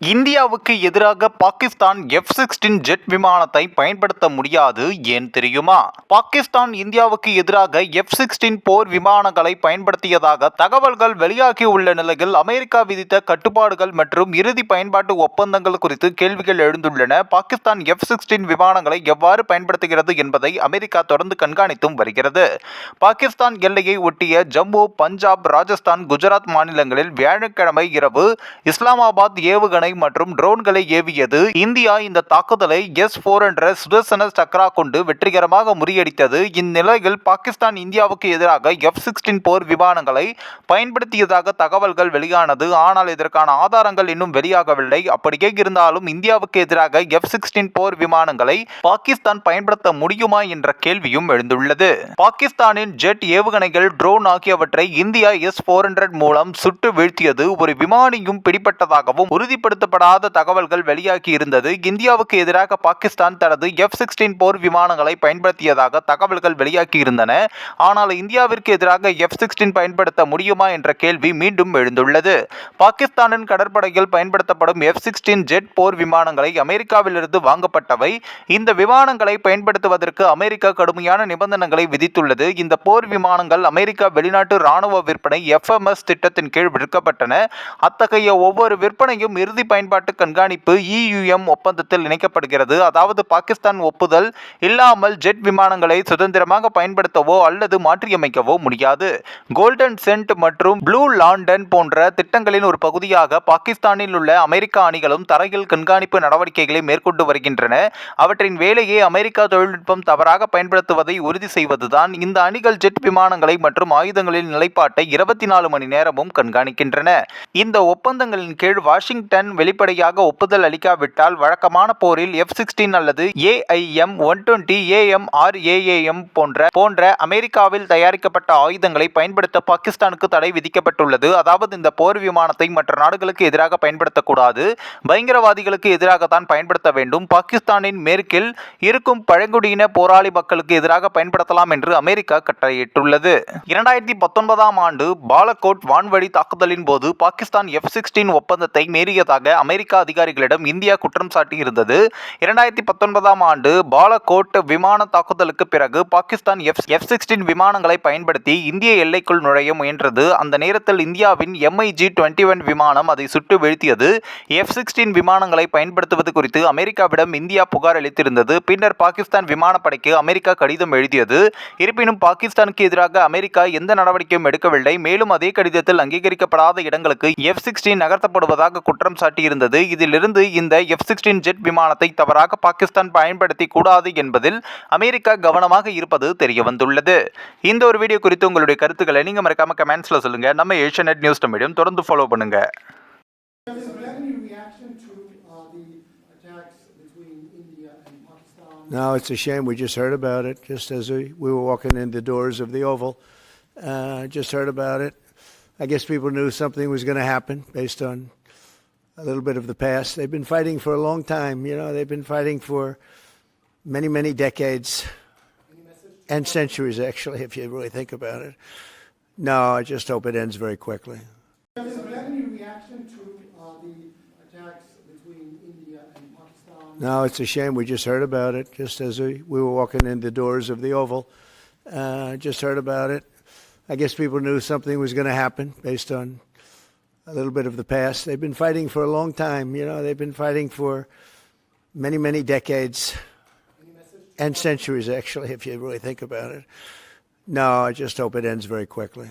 இந்தியாவுக்கு எதிராக Pakistan F sixteen jet விமானத்தை பயன்படுத்த முடியாது ஏன் தெரியுமா? பாகிஸ்தான் இந்தியாவுக்கு எதிராக எஃப் சிக்ஸ்டீன் போர் விமானங்களை பயன்படுத்தியதாக தகவல்கள் வெளியாகியுள்ள நிலையில் அமெரிக்கா விதித்த கட்டுப்பாடுகள் மற்றும் இறுதி பயன்பாட்டு ஒப்பந்தங்கள் குறித்து கேள்விகள் எழுந்துள்ளன. பாகிஸ்தான் எஃப் சிக்ஸ்டீன் விமானங்களை எவ்வாறு பயன்படுத்துகிறது என்பதை அமெரிக்கா தொடர்ந்து கண்காணித்தும் வருகிறது. பாகிஸ்தான் எல்லையை ஒட்டிய ஜம்மு பஞ்சாப் ராஜஸ்தான் குஜராத் மாநிலங்களில் வியாழக்கிழமை இரவு இஸ்லாமாபாத் ஏவுகணை மற்றும் ட்ரோன்களை ஏவியது. இந்தியா இந்த தாக்குதலை எஸ் போர் என்ற சுதர்சன சக்ரா கொண்டு வெற்றிகரமாக முறியடித்தது. இந்நிலையில் பாகிஸ்தான் இந்தியாவுக்கு எதிராக எஃப் சிக்ஸ்டீன் போர் விமானங்களை பயன்படுத்தியதாக தகவல்கள் வெளியானது. ஆனால் இதற்கான ஆதாரங்கள் இன்னும் வெளியாகவில்லை. அப்படியே இருந்தாலும் இந்தியாவுக்கு எதிராக எஃப் சிக்ஸ்டீன் போர் விமானங்களை பாகிஸ்தான் பயன்படுத்த முடியுமா என்ற கேள்வியும் எழுந்துள்ளது. பாகிஸ்தானின் ஜெட் ஏவுகணைகள் ட்ரோன் ஆகியவற்றை இந்தியா எஸ் போர் ஹண்ட்ரட் மூலம் சுட்டு வீழ்த்தியது. ஒரு விமானியும் பிடிபட்டதாகவும் உறுதிப்படுத்தப்படாத தகவல்கள் வெளியாகி இருந்தது. இந்தியாவுக்கு எதிராக பாகிஸ்தான் தனது எஃப் சிக்ஸ்டீன் போர் விமானங்களை பயன்படுத்தியதாக தகவல்கள் வெளியாகி இருந்தன. ஆனால் இந்தியாவிற்கு எதிராக எஃப் சிக்ஸ்டீன் பயன்படுத்த முடியுமா என்ற கேள்வி மீண்டும் எழுந்துள்ளது. பாகிஸ்தானின் கடற்படையில் பயன்படுத்தப்படும் எஃப் சிக்ஸ்டீன் ஜெட் போர் விமானங்களை அமெரிக்காவிலிருந்து வாங்கப்பட்டவை. இந்த விமானங்களை பயன்படுத்துவதற்கு அமெரிக்கா கடுமையான நிபந்தனைகளை விதித்துள்ளது. இந்த போர் விமானங்கள் அமெரிக்கா வெளிநாட்டு ராணுவ விற்பனை எஃப்எம்எஸ் திட்டத்தின் கீழ் விற்கப்பட்டன. அத்தகைய ஒவ்வொரு விற்பனையும் இறுதி பயன்பாட்டு கண்காணிப்பு இயுஎம் ஒப்பந்தத்தில் இணைக்கப்படுகிறது. அதாவது பாகிஸ்தான் ஒப்புதல் இல்லாமல் ஜெட் விமானங்களை சுதந்திரமாக பயன்படுத்தவோ அல்லது மாற்றியமைக்கவோ முடியாது. கோல்டன் சென்ட் மற்றும் ப்ளூ லாண்டன் போன்ற திட்டங்களின் ஒரு பகுதியாக பாகிஸ்தானில் உள்ள அமெரிக்க அணிகளும் தரையில் கண்காணிப்பு நடவடிக்கைகளை மேற்கொண்டு வருகின்றன. அவற்றின் வேலையை அமெரிக்கா தொழில்நுட்பம் தவறாக பயன்படுத்துவதை உறுதி செய்வதுதான். இந்த அணிகள் ஜெட் விமானங்களை மற்றும் ஆயுதங்களின் நிலைப்பாட்டை இருபத்தி நாலு மணி நேரமும் கண்காணிக்கின்றன. இந்த ஒப்பந்தங்களின் கீழ் வாஷிங்டன் வெளிப்படையாக ஒப்புதல் அளிக்காவிட்டால் வழக்கமான போரில் எஃப் சிக்ஸ்டீன் அல்லது AIM one twenty AM R AAM போன்ற போன்ற அமெரிக்காவில் தயாரிக்கப்பட்ட ஆயுதங்களை பயன்படுத்த பாகிஸ்தானுக்கு தடை விதிக்கப்பட்டுள்ளது. அதாவது இந்த போர் விமானத்தை மற்ற நாடுகளுக்கு எதிராக பயன்படுத்தக்கூடாது. பயங்கரவாதிகளுக்கு எதிராகத்தான் பயன்படுத்த வேண்டும். பாகிஸ்தானின் மேற்கில் இருக்கும் பழங்குடியின போராளி மக்களுக்கு எதிராக பயன்படுத்தலாம் என்று அமெரிக்கா கட்டளையிட்டுள்ளது. இரண்டாயிரத்தி பத்தொன்பதாம் ஆண்டு பாலகோட் வான்வழி தாக்குதலின் போது பாகிஸ்தான் எஃப் சிக்ஸ்டீன் ஒப்பந்தத்தை மீறியதாக அமெரிக்கா அதிகாரிகளிடம் இந்தியா குற்றம் சாட்டியிருந்தது இரண்டாயிரத்தி பத்தொன்பதாம் ஆண்டு பாலகோட் விமான தாக்குதலுக்கு பிறகு பாகிஸ்தான் எஃப் எஃப் சிக்ஸ்டீன் விமானங்களை பயன்படுத்தி இந்திய எல்லைக்குள் நுழைய முயன்றது. அந்த நேரத்தில் இந்தியாவின் எம்ஐஜி டுவெண்ட்டி ஒன் விமானம் அதை சுட்டு வீழ்த்தியது. எஃப் சிக்ஸ்டீன் விமானங்களை பயன்படுத்துவது குறித்து அமெரிக்காவிடம் இந்தியா புகார் அளித்திருந்தது. பின்னர் பாகிஸ்தான் விமானப்படைக்கு அமெரிக்கா கடிதம் எழுதியது. இருப்பினும் பாகிஸ்தானுக்கு எதிராக அமெரிக்கா எந்த நடவடிக்கையும் எடுக்கவில்லை. மேலும் அதே கடிதத்தில் அங்கீகரிக்கப்படாத இடங்களுக்கு எஃப் சிக்ஸ்டீன் நகர்த்தப்படுவதாக குற்றம் சாட்டி காட்டியிருந்தது இதிலிருந்து இந்த எஃப் சிக்ஸ்டீன் ஜெட் விமானத்தை தவறாக பாகிஸ்தான் பயன்படுத்தி கூடாது என்பதில் அமெரிக்கா கவனமாக இருப்பது தெரிய வந்துள்ளது இந்த ஒரு வீடியோ குறித்து உங்களுடைய கருத்துக்களை நீங்கள் மறக்காம கமெண்ட்ஸில் சொல்லுங்க நம்ம ஏஷியநெட் நியூஸ் மீடியம் தொடர்ந்து ஃபாலோ பண்ணுங்க Now it's a shame. We just heard about it just as we, we were walking in the doors of the Oval. Uh, just heard about it. I guess people knew something was going to happen based on a little bit of the past. They've been fighting for a long time. You know, they've been fighting for many, many decades and centuries, actually, if you really think about it. No, I just hope it ends very quickly. Has there been any reaction to uh, the attacks between India and Pakistan? No, it's a shame. We just heard about it just as we, we were walking in the doors of the Oval. Uh, just heard about it. I guess people knew something was going to happen based on a little bit of the past. They've been fighting for a long time. You know, they've been fighting for many, many decades and centuries, actually, if you really think about it. No, I just hope it ends very quickly.